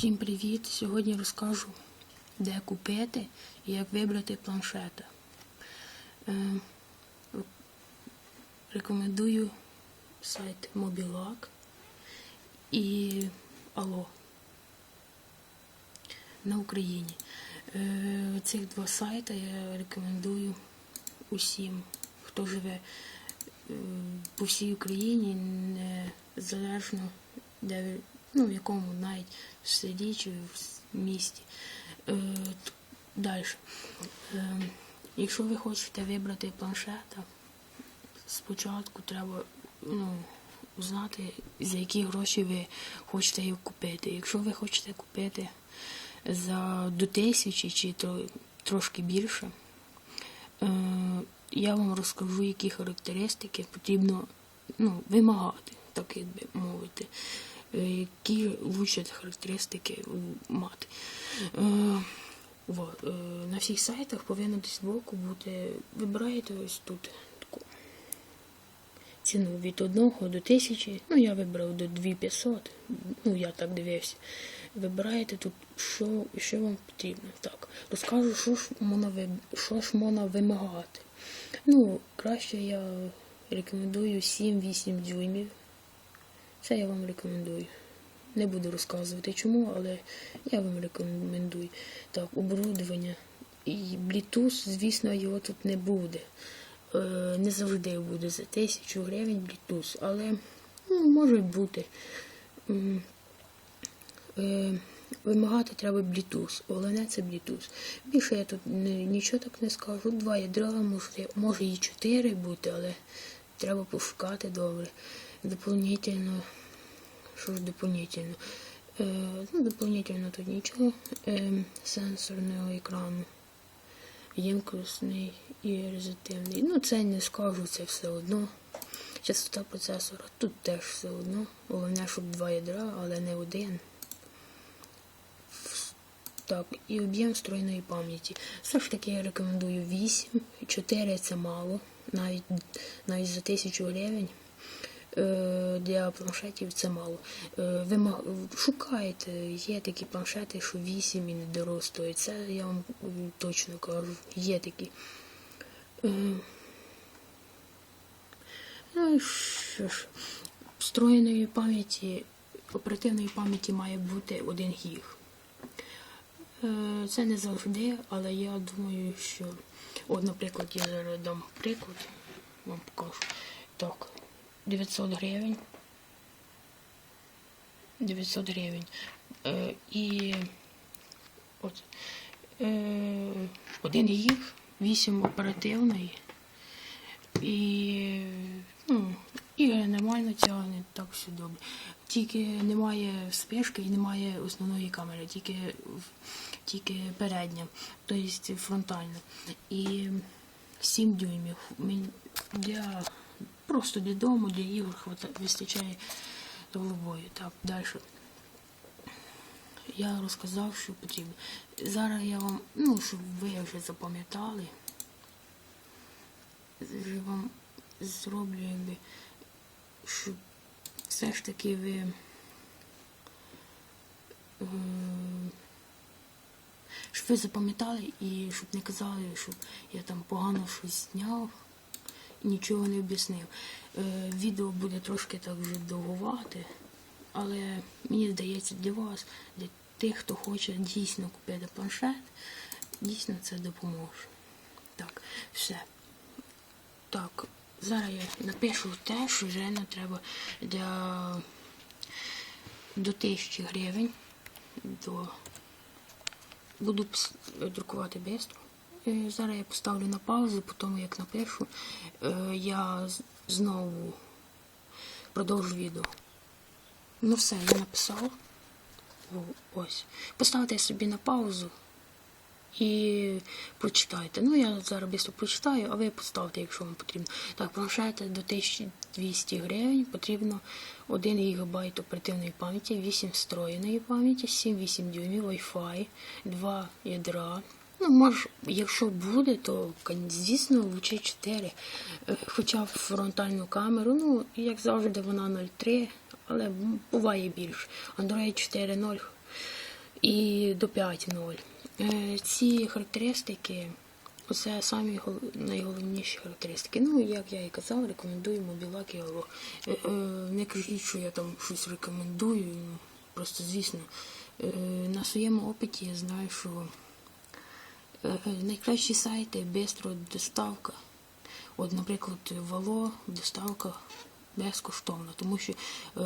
Всім привіт! Сьогодні розкажу, де купити і як вибрати планшета. Е, рекомендую сайт Mobilock і Allo на Україні. Е, цих два сайти я рекомендую усім, хто живе е, по всій Україні, незалежно де ну, в якому навіть селі чи в місті. Е, Далі. Е, якщо ви хочете вибрати планшета, спочатку треба ну, знати, за які гроші ви хочете його купити. Якщо ви хочете купити за до тисячі чи трошки більше, е, я вам розкажу, які характеристики потрібно ну, вимагати, так би мовити, які лучші характеристики мати. Е, вот, е, на всіх сайтах повинно десь збоку бути. Вибираєте ось тут таку ціну від 1 до 1000, ну я вибрав до 2500, ну я так дивився. Вибираєте тут, що, що вам потрібно. Так, розкажу, що ж можна, що ж можна вимагати. Ну, краще я рекомендую 7-8 дюймів. Це я вам рекомендую. Не буду розказувати чому, але я вам рекомендую. Так, оборудовання. І Bluetooth, звісно, його тут не буде. Е, не завжди буде за тисячу гривень Bluetooth, але ну, може бути. Е, вимагати треба Bluetooth. Головне це Bluetooth. Більше я тут нічого так не скажу. Два ядра, може, може і чотири бути, але треба пошукати добре. Дополнительно. Що ж дополнительно? Е, ну, дополнительно тут нічого. Е, сенсорного екрану. Ємкісний і резистивний. Ну, це не скажу, це все одно. Частота процесора тут теж все одно. Головне, щоб два ядра, але не один. Так, і об'єм встроєної пам'яті. Все ж таки я рекомендую 8. 4 це мало, навіть, навіть за 1000 гривень. Е, Для планшетів це мало. Е, Ви шукайте, є такі планшети, що 8 і не дорого. Це я вам точно кажу. Є такі. Е, Ну що ж, встроєної пам'яті, оперативної пам'яті має бути 1 гіг. Це не завжди, але я думаю, що. От, наприклад, я зараз дам приклад, вам покажу. Так, 900 гривень. 900 гривень. Е, і от, е, один гіг, 8 оперативної. І, ну, ігри нормально тягне, так все добре. Тільки немає спешки і немає основної камери, тільки, тільки передня, тобто фронтальна. І 7 дюймів. Для, просто для дому, для ігор вистачає головою. Так, далі. Я розказав, що потрібно. Зараз я вам, ну, щоб ви вже запам'ятали вже вам зроблю, якби, щоб все ж таки ви щоб ви запам'ятали і щоб не казали, що я там погано щось зняв нічого не об'яснив. Е, відео буде трошки так вже довгувати, але мені здається для вас, для тих, хто хоче дійсно купити планшет, дійсно це допоможе. Так, все. Так, зараз я напишу те, що вже не треба для до 1000 гривень. До... Буду друкувати швидко. Е, Зараз я поставлю на паузу, потім як напишу, е, я знову продовжу відео. Ну все, я написав. Ось. Поставте собі на паузу і прочитайте. Ну, я зараз швидко прочитаю, а ви поставте, якщо вам потрібно. Так, планшети до 1200 гривень потрібно 1 ГБ оперативної пам'яті, 8 встроєної пам'яті, 7-8 дюймів, Wi-Fi, 2 ядра. Ну, може, якщо буде, то звісно лучше 4. Е, Хоча фронтальну камеру, ну, як завжди, вона 0,3, але буває більше. Android 4.0 і до 5.0. Е, Ці характеристики, це самі найголовніші характеристики. Ну, як я і казав, рекомендую мобілак і. Е, е, Не кажіть, що я там щось рекомендую. ну, Просто звісно, на своєму опиті я знаю, що найкращі сайти бистро доставка. От, наприклад, Вало доставка безкоштовна, тому що е,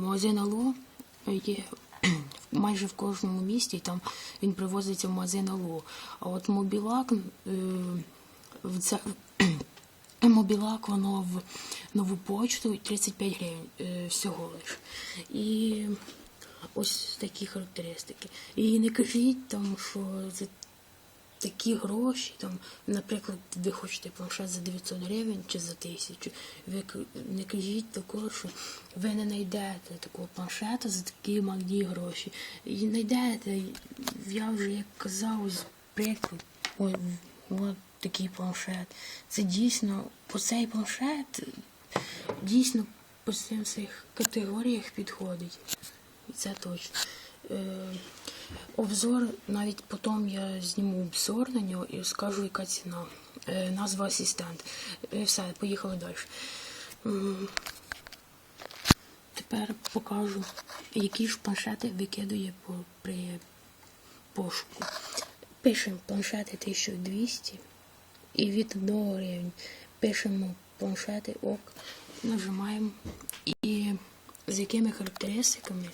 магазин Ало є майже в кожному місті, і там він привозиться в магазин Ало. А от Мобілак, е, в це, Мобілак, воно в нову почту 35 гривень е, всього лиш. І ось такі характеристики. І не кажіть там, що за такі гроші, там, наприклад, ви хочете планшет за 900 гривень чи за 1000, ви не кажіть такого, що ви не знайдете такого планшета за такі малі гроші. І знайдете, я вже як казав, з приклад, ой, от такий планшет. Це дійсно, по цей планшет дійсно по цим цих категоріях підходить. Це точно. Обзор, навіть потім я зніму обзор на нього і скажу, яка ціна. Е, назва асистент. Е, все, поїхали далі. Тепер покажу, які ж планшети викидує при пошуку. Пишемо планшети 1200 і від 1 гривень пишемо планшети ок, нажимаємо і з якими характеристиками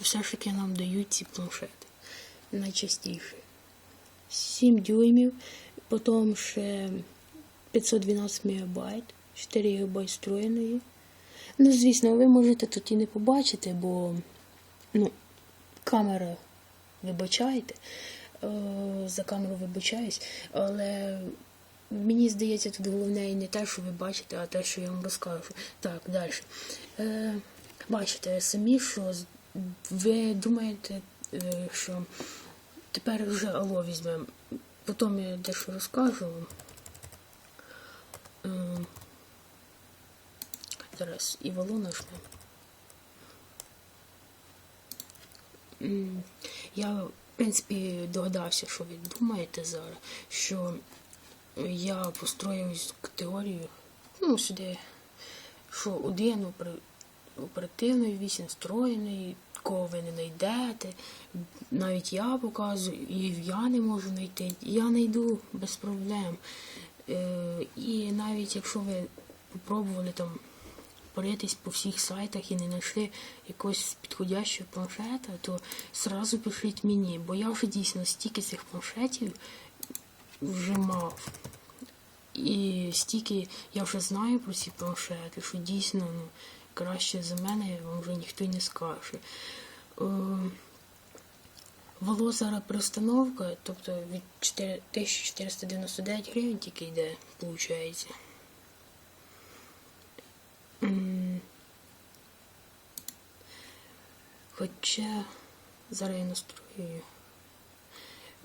все ж таки нам дають ці планшети найчастіше. 7 дюймів, потім ще 512 МБ, 4 ГБ встроєної. Ну, звісно, ви можете тут і не побачити, бо ну, камера вибачаєте. Е, за камеру вибачаюсь, але мені здається, тут головне не те, що ви бачите, а те, що я вам розкажу. Так, далі. Е, бачите самі, що ви думаєте, що тепер вже алло візьмемо. Потім я дещо розкажу. Е, Зараз і вало нажмемо. Я, в принципі, догадався, що ви думаєте зараз, що я построїв категорію, ну, сюди, що один оперативний, вісім встроєний, кого ви не знайдете. Навіть я показую, і я не можу знайти. Я знайду без проблем. Е, і навіть якщо ви попробували там поритись по всіх сайтах і не знайшли якогось підходящого планшета, то сразу пишіть мені, бо я вже дійсно стільки цих планшетів вже мав. І стільки я вже знаю про ці планшети, що дійсно ну, краще за мене вам вже ніхто не скаже. Е, Вало зараз перестановка, тобто від 1499 гривень тільки йде, виходить. Хоча зараз я настрою.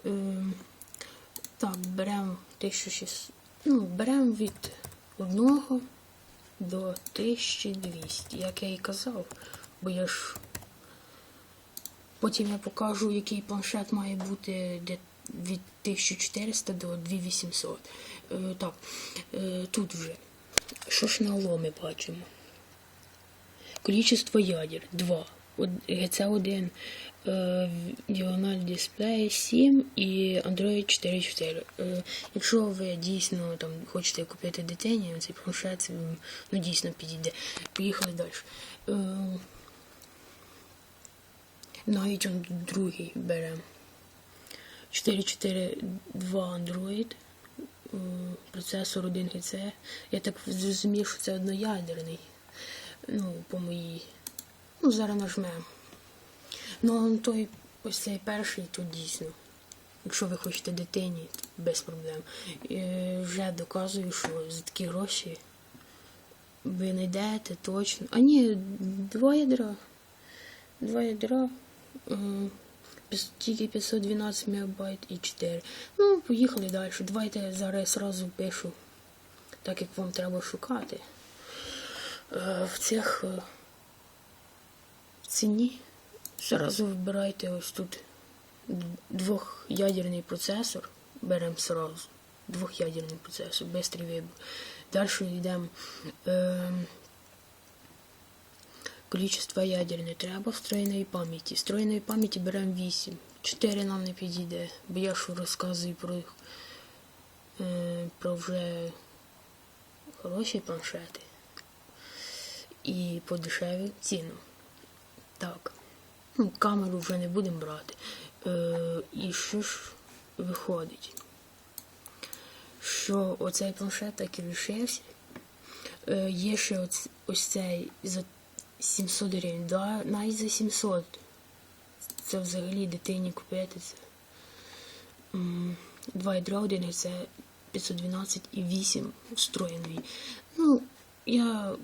Ем, так, беремо 1600. Ну, беремо від 1 до 1200, як я і казав, бо я ж Потім я покажу, який планшет має бути від 1400 до 2800. Е, так, е, тут вже. Що ж на Алло бачимо? Количество ядер 2. GC1 е, діагональ дисплея 7 і Android 4.4. Е, якщо ви дійсно там хочете купити дитині, цей планшет ну, дійсно підійде. Поїхали далі. Е, навіть он другий беремо. 442 Android, е, процесор 1 ГЦ. Я так зрозумів, що це одноядерний. Ну, по моїй. Ну, зараз нажмемо. Ну, той ось цей перший тут дійсно. Якщо ви хочете дитині, без проблем. Е, вже доказую, що за такі гроші ви знайдете точно. А ні, два ядра. Два ядра. Тільки 512 МБ і 4. Ну, поїхали далі. Давайте зараз сразу пишу, так як вам треба шукати. Е, В цих е, в ціні. Зразу вибирайте ось тут двохядерний процесор. Беремо сразу. Двохядерний процесор, бистрий вибір. Далі йдемо. Е, Количество ядер не треба встроєної пам'яті. Встроєної пам'яті беремо 8. 4 нам не підійде, бо я ж розказую про, е, про вже хороші планшети і по дешевій ціну. Так. Ну, камеру вже не будемо брати. Е, і що ж виходить? Що оцей планшет так і лишився. Е, є ще оц, ось цей за 700 гривень. Да, навіть за 700. Це взагалі дитині купити це. М, Два ядра один це 512 і 8 встроєний. Ну, я,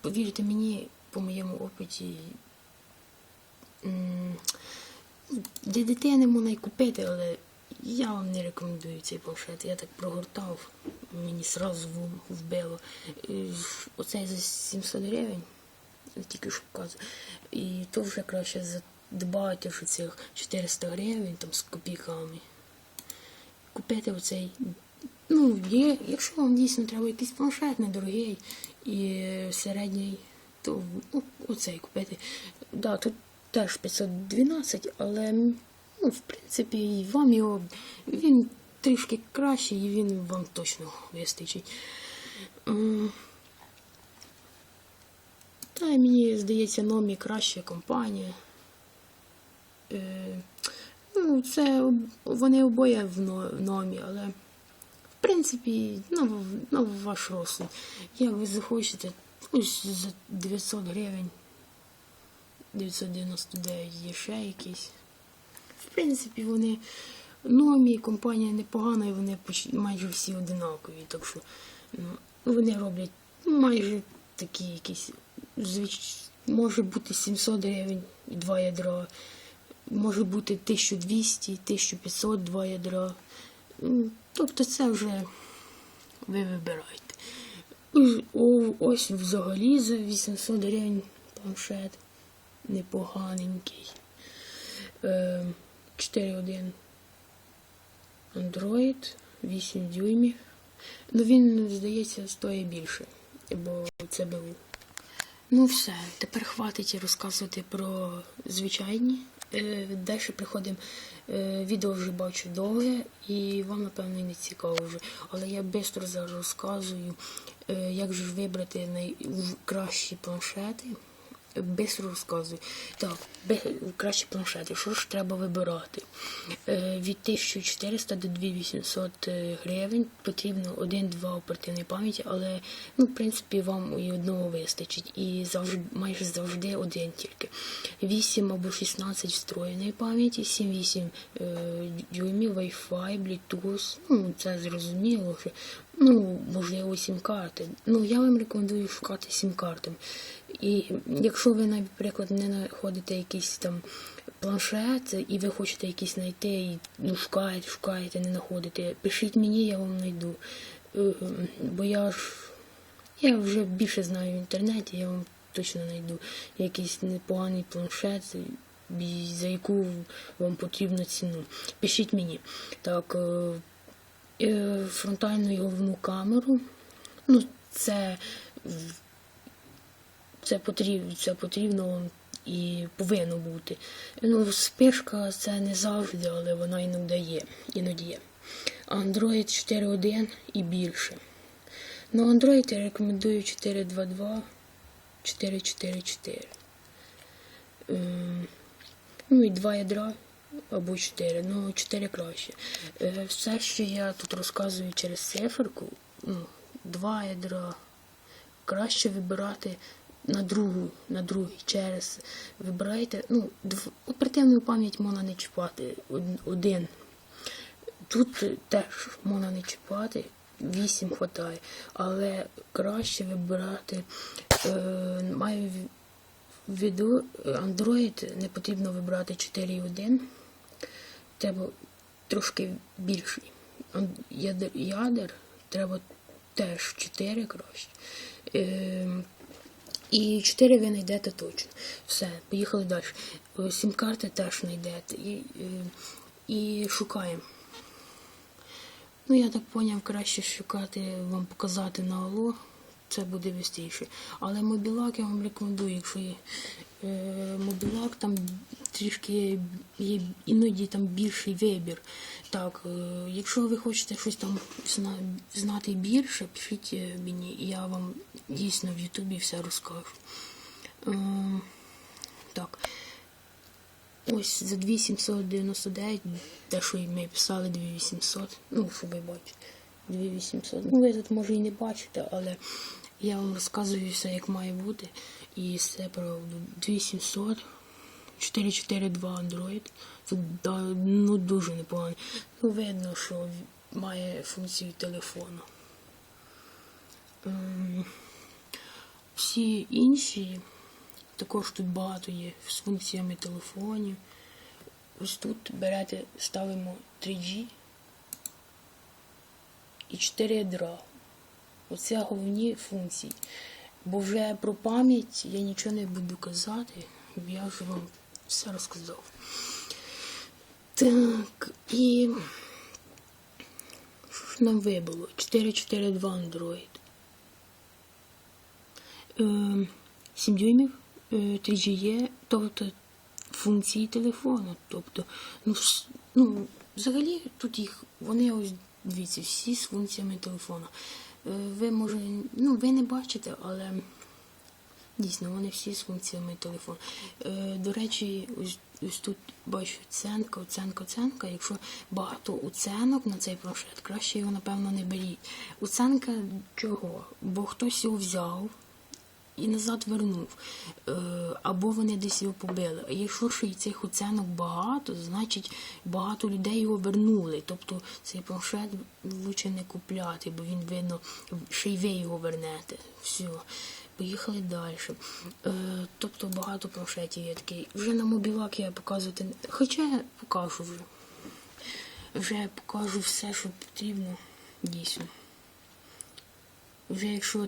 повірте мені, по моєму опиті, для дитини можна й купити, але я вам не рекомендую цей планшет. Я так прогортав, мені сразу в- вбило. Оцей за 700 гривень, тільки що показую. І то вже краще задбати, що цих 400 гривень там з копійками. Купити оцей. Ну, є, якщо вам дійсно треба якийсь планшет недорогий і середній, то ну, оцей купити. Да, тут теж 512, але ну, в принципі вам його він трішки кращий і він вам точно вистачить. Та мені здається, Номі краща компанія. Е, ну, це вони обоє в номі, але в принципі, ну, ну, ваш розсуд. Як ви захочете, ось за 900 гривень, 999 є ще якісь. В принципі, вони номі, компанія непогана, і вони майже всі одинакові. Так що ну, вони роблять майже такі якісь звич... може бути 700 гривень і два ядра, може бути 1200, 1500 два ядра. Ну, Тобто це вже ви вибираєте. Ось взагалі за 800 гривень планшет непоганенький. Е, 4.1 Android, 8 дюймів. Ну він, здається, стоїть більше, бо це БУ. Ну все, тепер хватить розказувати про звичайні. Е, Далі приходимо. Е, Відео вже бачу довге і вам, напевно, не цікаво вже. Але я швидко зараз розказую, е, як же вибрати найкращі планшети. Бистро розказую. Так, кращі планшети. Що ж треба вибирати? Е, від 1400 до 2800 е, гривень потрібно 1-2 оперативної пам'яті, але ну, в принципі вам і одного вистачить. І завжди, майже завжди один тільки. 8 або 16 встроєної пам'яті, 7-8 е, дюймів, Wi-Fi, Bluetooth. Ну, це зрозуміло. Що, ну, можливо, сім-карти. Ну, я вам рекомендую шукати сім-картами. І якщо ви, наприклад, не знаходите якийсь там планшет, і ви хочете якийсь знайти, і ну, шукаєте, шукаєте, не знаходите, пишіть мені, я вам знайду. Е, Бо я ж я вже більше знаю в інтернеті, я вам точно знайду якийсь непоганий планшет, за яку вам потрібну ціну. Пишіть мені. Так, е, е, фронтальну і головну камеру. Ну, це, це, потрібно, це потрібно і повинно бути. Ну, спишка це не завжди, але вона іноді є. Іноді є. Android 4.1 і більше. Ну, Android я рекомендую 4.2.2, 4.4.4. Ем, Ну і два ядра або 4, ну 4 краще. Е, Все, що я тут розказую через циферку, ну, два ядра краще вибирати на другу, на другий через вибирайте. Ну, оперативну пам'ять можна не чіпати. Один. Тут теж можна не чіпати, 8 хватає, але краще вибирати. Е, маю в виду Android не потрібно вибирати 4.1. Треба трошки більший. Ядер, ядер треба теж 4 краще. Е, і 4 ви знайдете точно. Все, поїхали далі. Е, Сім-карти теж знайдете. І, е, і шукаємо. Ну, я так поняв, краще шукати, вам показати на Алло. Це буде швидше. Але мобілак я вам рекомендую, якщо є е, мобілак, там трішки є іноді там більший вибір. Так, е, якщо ви хочете щось там знати більше, пишіть е, мені, я вам дійсно в Ютубі все розкажу. Е, так. Ось за 2799, те, що ми писали 2800, ну, що ви бачите, 2800. Ну, ви тут може і не бачите, але я вам розказую все, як має бути. І все правду. 2700, 442 Android. Це ну, дуже непогано. Ну, видно, що має функцію телефону. Ем, Всі інші також тут багато є з функціями телефонів. Ось тут берете, ставимо 3G і 4 ядра. Оце головні функції. Бо вже про пам'ять я нічого не буду казати, я вже вам все розказав. Так, і що ж нам вибило? 442 Android. Е, 7 дюймів, е, 3G є, тобто функції телефону. Тобто, ну, ну, взагалі тут їх, вони ось дивіться, всі з функціями телефону. Е, Ви може, ну, ви не бачите, але дійсно вони всі з функціями телефону. Е, До речі, ось, ось тут бачу оценка, оценка, оценка. Якщо багато оценок на цей планшет, краще його, напевно, не беріть. Оценка чого? Бо хтось його взяв і назад вернув. Е, або вони десь його побили. А якщо ще й цих оцінок багато, значить багато людей його вернули. Тобто цей планшет лучше не купляти, бо він видно, ще й ви його вернете. Все. Поїхали далі. Е, тобто багато планшетів є такий. Вже на мобілак я показувати. Хоча я покажу вже. Вже покажу все, що потрібно. Дійсно. Вже якщо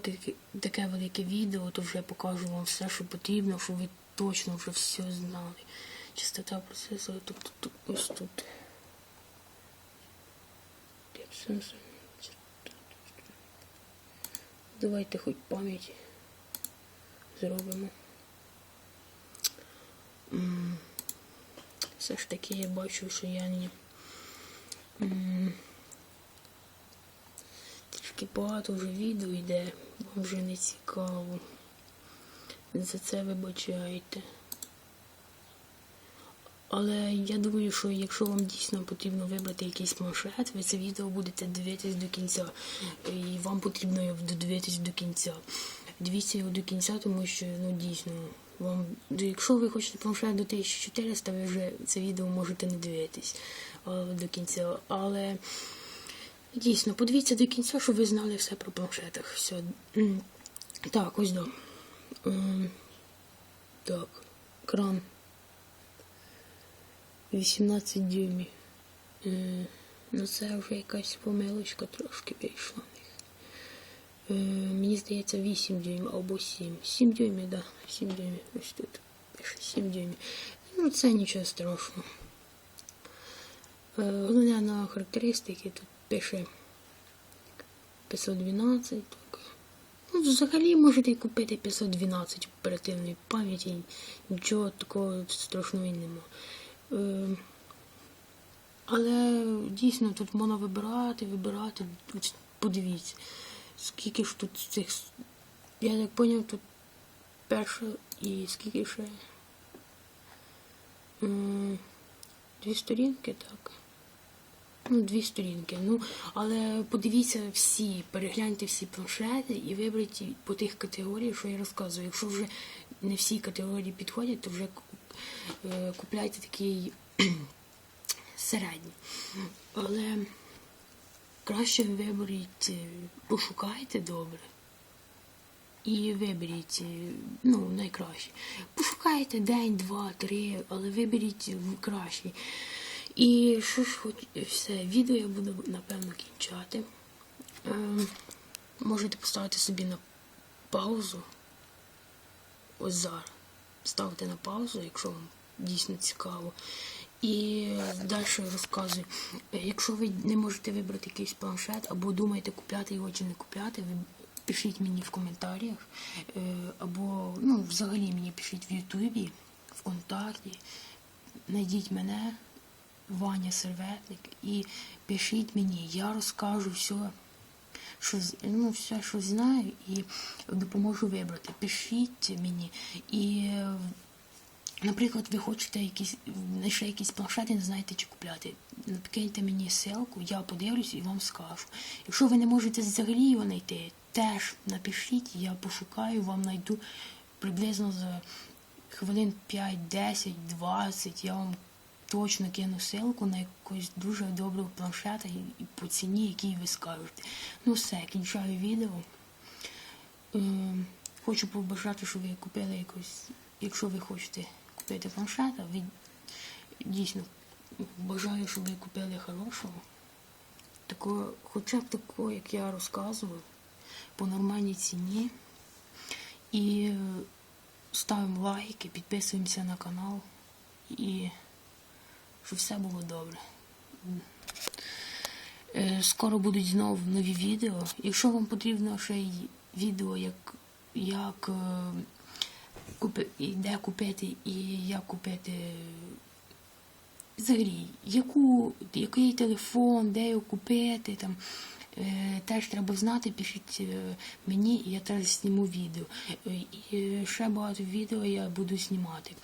таке, велике відео, то вже покажу вам все, що потрібно, щоб ви точно вже все знали. Частота процесора, тобто тут, ось тут. Давайте хоч пам'ять зробимо. Все ж таки я бачу, що я не. Трішки багато вже відео йде, вам вже не цікаво. За це вибачайте. Але я думаю, що якщо вам дійсно потрібно вибрати якийсь планшет, ви це відео будете дивитись до кінця. І вам потрібно його додивитись до кінця. Дивіться його до кінця, тому що ну дійсно вам. Якщо ви хочете планшет до 1400, ви вже це відео можете не дивитись до кінця. Але Дійсно, подивіться до кінця, щоб ви знали все про планшетах. Все. Так, ось да. Так, кран. 18 дюймів. Ну це вже якась помилочка трошки вийшла Мені здається 8 дюймів або 7. 7 дюймів. Да. 7 дюймів. Ось тут. Пише 7 дюймів. Ну це нічого страшного. Головне на характеристики тут пише 512. Так. Ну, взагалі можете купити 512 оперативної пам'яті, нічого такого страшного і нема. Е, але дійсно тут можна вибирати, вибирати. Подивіться, скільки ж тут цих. Я так поняв, тут перша і скільки ще. Дві сторінки, так. Ну, дві сторінки. Ну, але подивіться всі, перегляньте всі планшети і виберіть по тих категоріях, що я розказую. Якщо вже не всі категорії підходять, то вже е, купляйте такий середній. Але краще виберіть, е, пошукайте добре. І виберіть, е, ну, найкраще. Пошукайте день, два, три, але виберіть кращий. І що ж хоч все, відео я буду напевно кінчати. Ем, можете поставити собі на паузу. Ось зараз. Ставте на паузу, якщо вам дійсно цікаво. І далі розказую. Е, Якщо ви не можете вибрати якийсь планшет або думаєте купляти його чи не купляти, ви пишіть мені в коментарях. Е, Або ну, взагалі мені пишіть в Ютубі, ВКонтакті. Найдіть мене, Ваня Серветник, і пишіть мені, я розкажу все, що, ну, все, що знаю, і допоможу вибрати. Пишіть мені. І Наприклад, ви хочете якісь знайшли якісь планшети, не знаєте, чи купляти. Киньте мені ссылку, я подивлюсь і вам скажу. Якщо ви не можете взагалі його знайти, теж напишіть, я пошукаю, вам знайду приблизно за хвилин 5, 10, 20, я вам точно кину ссылку на якогось дуже доброго планшета і, по ціні, який ви скажете. Ну все, кінчаю відео. Ем, Хочу побажати, щоб ви купили якось, якщо ви хочете купити планшета, ви дійсно бажаю, щоб ви купили хорошого. Такого, хоча б такого, як я розказував, по нормальній ціні. І е, ставимо лайки, підписуємося на канал і щоб все було добре. Е, Скоро будуть знову нові відео. Якщо вам потрібно ще й відео, як, як е, де купити і як купити взагалі, яку, який телефон, де його купити, там, е, теж треба знати, пишіть е, мені, і я теж зніму відео. Е, І ще багато відео я буду знімати.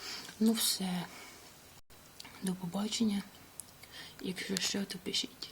Ну все. До побачення. Якщо що, то пишіть.